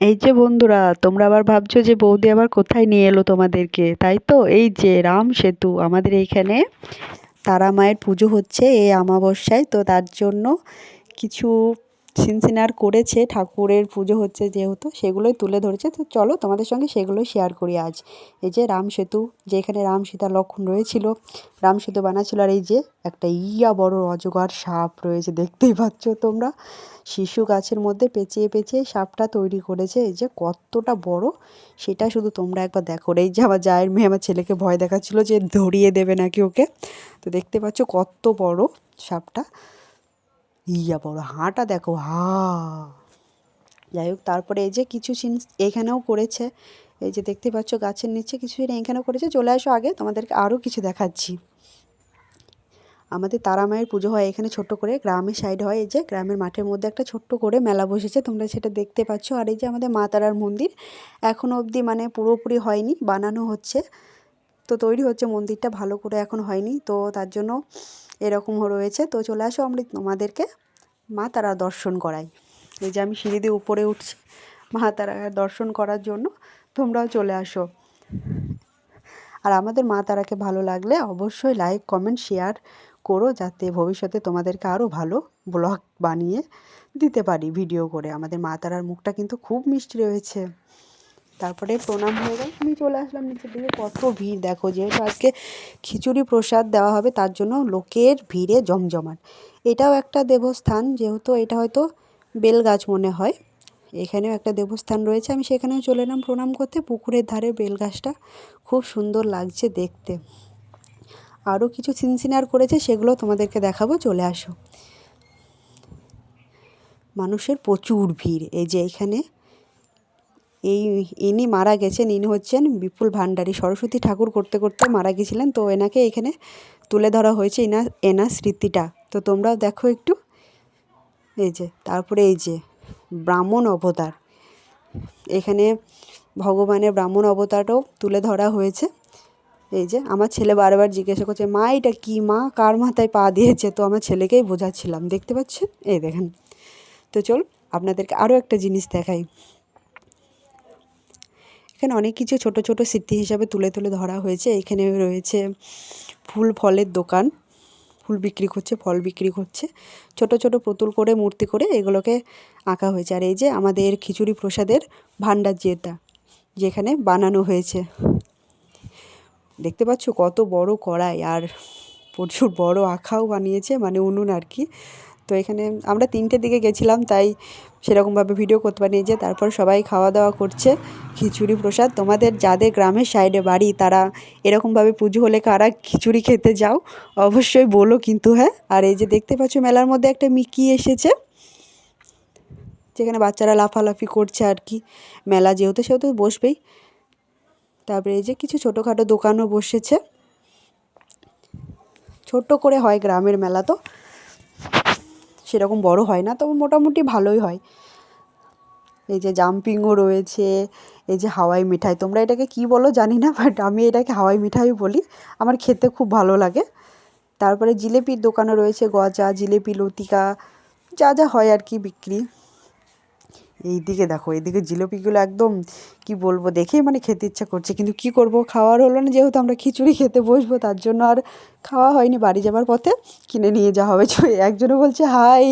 এই যে বন্ধুরা, তোমরা আবার ভাবছ যে বৌদি আবার কোথায় নিয়ে এলো তোমাদেরকে, তাই তো? এই যে রাম সেতু, আমাদের এইখানে তারা মায়ের পুজো হচ্ছে এই অমাবস্যায়, তো তার জন্য কিছু সিনসিনার করেছে, ঠাকুরের পুজো হচ্ছে যেহেতু সেগুলোই তুলে ধরেছে। তো চলো তোমাদের সঙ্গে সেগুলোই শেয়ার করি আজ। এই যে রাম সেতু, যেখানে রাম সীতা লক্ষণ রয়েছিল, রাম সেতু বানাচ্ছিল আর এই যে একটা ইয়া বড় অজগর সাপ রয়েছে, দেখতেই পাচ্ছ তোমরা। শিশু গাছের মধ্যে পেঁচিয়ে পেঁচিয়ে সাপটা তৈরি করেছে। এই যে কতটা বড়, সেটা শুধু তোমরা একবার দেখো। এই যে আমার জায়ের মেয়ে আমার ছেলেকে ভয় দেখাচ্ছিল যে ধরিয়ে দেবে নাকি ওকে। তো দেখতে পাচ্ছ কত বড় সাপটা। ইয়া বড় হাঁটা দেখো, হা। যাই হোক তারপরে এই যে কিছু সিন এখানেও করেছে। এই যে দেখতে পাচ্ছ গাছের নিচে কিছু এখানেও করেছে। চলে আসো আগে, তোমাদেরকে আরও কিছু দেখাচ্ছি। আমাদের তারা মায়ের পুজো হয় এখানে ছোট্ট করে, গ্রামের সাইড হয় এই যে, গ্রামের মাঠের মধ্যে একটা ছোট্ট করে মেলা বসেছে। তোমরা সেটা দেখতে পাচ্ছ। আর এই যে আমাদের মা তারার মন্দির এখনও অবধি মানে পুরোপুরি হয়নি, বানানো হচ্ছে। তো তৈরি হচ্ছে মন্দিরটা, ভালো করে এখন হয়নি। তো তার জন্য এরকম রয়েছে। তো চলে আসো আমরা তোমাদেরকে মা তারা দর্শন করাই। এই যে আমি সিঁড়ি দিয়ে উপরে উঠছি মা তারা দর্শন করার জন্য। তোমরাও চলে আসো। আর আমাদের মা তারাকে ভালো লাগলে অবশ্যই লাইক কমেন্ট শেয়ার করো যাতে ভবিষ্যতে তোমাদেরকে আরও ভালো ব্লগ বানিয়ে দিতে পারি ভিডিও করে। আমাদের মা তারার মুখটা কিন্তু খুব মিষ্টি রয়েছে। তারপরে প্রণাম হয়ে গেল। আমি চলে আসলাম নিচের দিকে। কত ভিড়, দেখো যেহেতু আজকে খিচুড়ি প্রসাদ দেওয়া হবে, তার জন্য লোকের ভিড়ে জমজমাট। এটাও একটা দেবস্থান, যেহেতু এটা হয়তো বেলগাছ মনে হয়। এখানেও একটা দেবস্থান রয়েছে। আমি সেখানেও চলে এলাম প্রণাম করতে। পুকুরের ধারে বেলগাছটা খুব সুন্দর লাগছে দেখতে। আরও কিছু সিনসিনার করেছে, সেগুলো তোমাদেরকে দেখাবো। চলে আসো। মানুষের প্রচুর ভিড়। এই যে এখানে এই ইনি মারা গেছেন, ইনি হচ্ছেন বিপুল ভান্ডারী সরস্বতী ঠাকুর করতে করতে মারা গেছিলেন, তো এনাকে এখানে তুলে ধরা হয়েছে এনা এনার স্মৃতিটা। তো তোমরাও দেখো একটু। এই যে, তারপরে এই যে, ব্রাহ্মণ অবতার। এখানে ভগবানের ব্রাহ্মণ অবতারটাও তুলে ধরা হয়েছে। এই যে, আমার ছেলে বারবার জিজ্ঞাসা করছে, মা, এটা কী মা? কার মাথায় পা দিয়েছে? তো আমার ছেলেকেই বোঝাচ্ছিলাম। দেখতে পাচ্ছেন? এই দেখেন। তো চল, আপনাদেরকে আরও একটা জিনিস দেখাই। এখানে অনেক কিছু ছোট ছোট স্মৃতি হিসাবে তুলে তুলে ধরা হয়েছে। এখানে রয়েছে ফুল ফলের দোকান। ফুল বিক্রি করছে, ফল বিক্রি করছে। ছোট ছোট পুতুল করে, মূর্তি করে এগুলোকে আঁকা হয়েছে। আর এই যে আমাদের খিচুড়ি প্রসাদের ভাণ্ডার যেটা, যেখানে বানানো হয়েছে। দেখতে পাচ্ছ কত বড় কড়াই। আর প্রচুর বড় আখাও বানিয়েছে মানে উনুন আর কি। তো এখানে আমরা তিনটের দিকে গেছিলাম, তাই সেরকমভাবে ভিডিও করতে পারিনি। যে তারপর সবাই খাওয়া দাওয়া করছে, খিচুড়ি প্রসাদ। তোমাদের যাদের গ্রামের সাইডে বাড়ি, তারা এরকমভাবে পুজো হলে কারা খিচুড়ি খেতে যাও, অবশ্যই বলো কিন্তু হ্যাঁ? আর এই যে দেখতে পাচ্ছ, মেলার মধ্যে একটা মিকি এসেছে, যেখানে বাচ্চারা লাফালাফি করছে আর কি। মেলা যেহেতু সেহেতু বসবেই। তারপরে এই যে কিছু ছোটোখাটো দোকানও বসেছে। ছোট্ট করে হয় গ্রামের মেলা তো। সেরকম বড় হয় না, তবে মোটামুটি ভালোই হয়। এই যে জাম্পিংও রয়েছে, এই যে হাওয়াই মিঠাই, তোমরা এটাকে কি বলো জানি না বাট আমি এটাকে হাওয়াই মিঠাই বলি। আমার খেতে খুব ভালো লাগে। তারপরে জিলেপির দোকানও রয়েছে গজা জিলেপি, লতিকা, যা যা হয় আর কি বিক্রি। এই দিকে দেখো, এইদিকে জিলিপিগুলো একদম কি বলব, দেখেই মানে খেতে ইচ্ছা করছে। কিন্তু কি করব, খাওয়ার হলো না যেহেতু আমরা খিচুড়ি খেতে বসবো, তার জন্য আর খাওয়া হয়নি। বাড়ি যাবার পথে কিনে নিয়ে যাওয়া হবে। একজনে বলছে, হাই।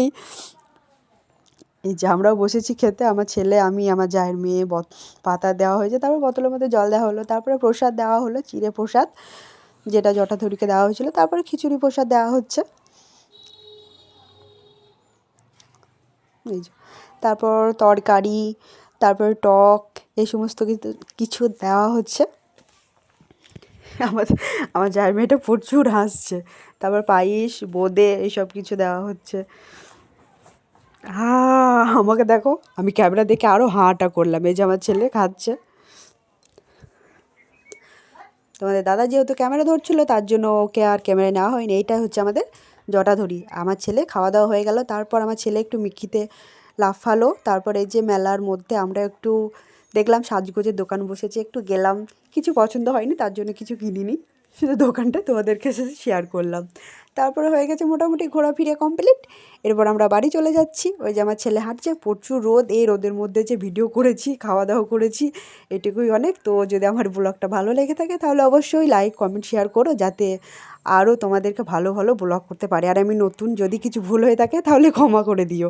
এই যে আমরাও বসেছি খেতে, আমার ছেলে, আমি, আমার জায়ের মেয়ে পাতা দেওয়া হয়েছে, তারপর বোতলের মধ্যে জল দেওয়া হলো, তারপরে প্রসাদ দেওয়া হলো, চিড়ে প্রসাদ, যেটা জটাধরিকে দেওয়া হয়েছিল, তারপরে খিচুড়ি প্রসাদ দেওয়া হচ্ছে। এই যে। তারপর তরকারি, তারপর টক, এই সমস্ত কিছু দেওয়া হচ্ছে। আমার আমার জায়ের মেয়েটা প্রচুর হাসছে। তারপর পায়েস, বোঁদে এইসব কিছু দেওয়া হচ্ছে। হা আমাকে দেখো, আমি ক্যামেরা দেখে আরও হাঁটা করলাম। এই যে আমার ছেলে খাচ্ছে। তোমাদের দাদা যেহেতু ক্যামেরা ধরছিল, তার জন্য ওকে আর ক্যামেরায় নেওয়া হয়নি। এইটা হচ্ছে আমাদের জটাধরি আমার ছেলে খাওয়া দাওয়া হয়ে গেল, তারপর আমার ছেলে একটু মিক্ষিতে লাফালো। তারপরে যে মেলার মধ্যে আমরা একটু দেখলাম সাজগোজের দোকান বসেছে, একটু গেলাম। কিছু পছন্দ হয়নি, তার জন্য কিছু কিনিনি। শুধু দোকানটা তোমাদেরকে সাথে শেয়ার করলাম। তারপরে হয়ে গেছে মোটামুটি ঘোরাফিরে কমপ্লিট এরপর আমরা বাড়ি চলে যাচ্ছি। ওই যে আমার ছেলে হাঁটছে, প্রচুর রোদ। এই রোদের মধ্যে যে ভিডিও করেছি খাওয়া দাওয়া করেছি, এটুকুই অনেক। তো যদি আমার ব্লগটা ভালো লেগে থাকে, তাহলে অবশ্যই লাইক কমেন্ট শেয়ার করো, যাতে আরও তোমাদেরকে ভালো ভালো ব্লগ করতে পারে। আর আমি নতুন যদি কিছু ভুল হয়ে থাকে, তাহলে ক্ষমা করে দিও।